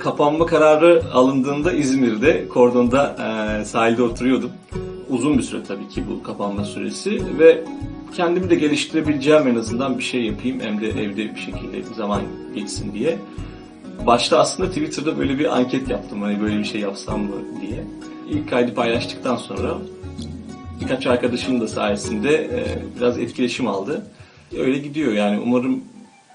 kapanma kararı alındığında İzmir'de, Kordon'da e, sahilde oturuyordum. Uzun bir süre tabii ki bu kapanma süresi ve kendimi de geliştirebileceğim en azından bir şey yapayım hem de evde bir şekilde zaman geçsin diye. Başta aslında Twitter'da böyle bir anket yaptım hani böyle bir şey yapsam mı diye. İlk kaydı paylaştıktan sonra birkaç arkadaşım da sayesinde e, biraz etkileşim aldı. Öyle gidiyor yani umarım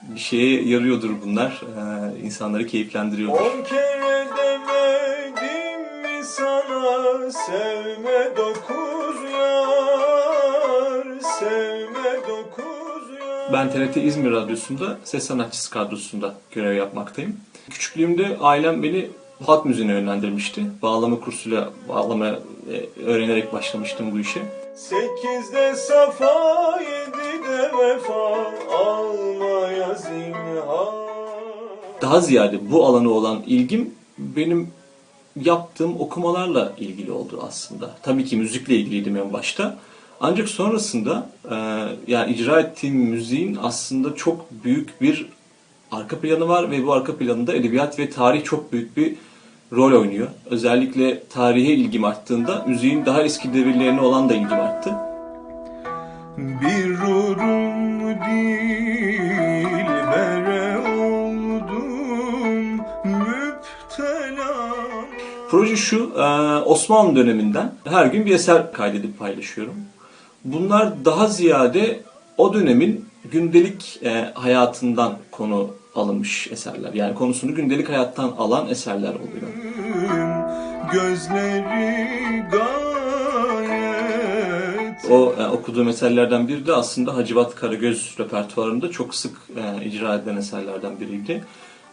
bir şeye yarıyordur bunlar. E, insanları keyiflendiriyordur. On kere demedim mi sana sevme dokuz yar sevme dokuz yar Ben TRT İzmir Radyosu'nda ses sanatçısı kadrosunda görev yapmaktayım. Küçüklüğümde ailem beni halk müziğine yönlendirmişti. Bağlama kursuyla bağlama e, öğrenerek başlamıştım bu işe. Sekizde safa yedide Daha ziyade bu alana olan ilgim benim yaptığım okumalarla ilgili oldu aslında. Tabii ki müzikle ilgiliydim en başta. Ancak sonrasında e, yani icra ettiğim müziğin aslında çok büyük bir arka planı var ve bu arka planında edebiyat ve tarih çok büyük bir rol oynuyor. Özellikle tarihe ilgim arttığında müziğin daha eski devirlerine olan da ilgim arttı. Bir Proje şu, e, Osmanlı döneminden her gün bir eser kaydedip paylaşıyorum. Bunlar daha ziyade o dönemin gündelik e, hayatından konu alınmış eserler. Yani konusunu gündelik hayattan alan eserler oluyor. Gözleri gayet O e, okuduğum eserlerden biri de aslında Hacivat Karagöz repertuarında çok sık e, icra edilen eserlerden biriydi.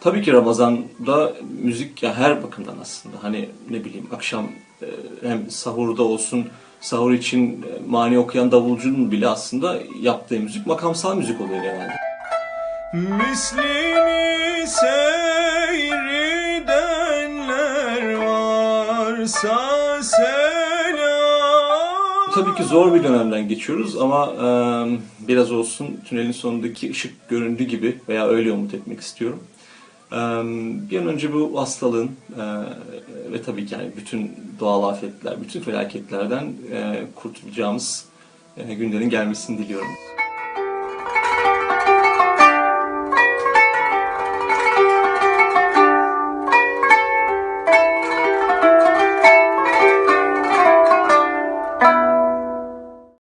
Tabii ki Ramazan'da müzik ya her bakımdan aslında hani ne bileyim akşam e, hem sahurda olsun sahur için e, mani okuyan davulcunun bile aslında yaptığı müzik makamsal müzik oluyor genelde. Mislini seyredenler varsa selam Tabii ki zor bir dönemden geçiyoruz ama e, biraz olsun tünelin sonundaki ışık göründüğü gibi veya öyle umut etmek istiyorum. Bir an önce bu hastalığın e, ve tabii ki yani bütün doğal afetler, bütün felaketlerden e, kurtulacağımız e, günlerin gelmesini diliyorum.